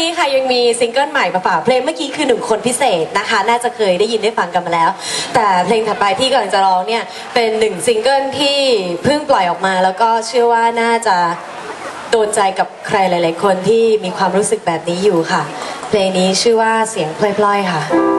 นี้ค่ะยังมีซิงเกิลใหม่มาฝากเพลงเมื่อกี้คือหนึ่งคนพิเศษนะคะ น่าจะเคยได้ยินได้ฟังกันมาแล้ว แต่เพลงถัดไปที่กำลังจะร้องเนี่ยเป็นหนึ่งซิงเกิลที่เพิ่งปล่อยออกมา แล้วก็เชื่อว่าน่าจะโดนใจกับใครหลาย ๆ คนที่มีความรู้สึกแบบนี้อยู่ค่ะ เพลงนี้ชื่อว่าเสียงพล่อยๆค่ะ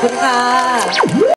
ขอบคุณค่ะ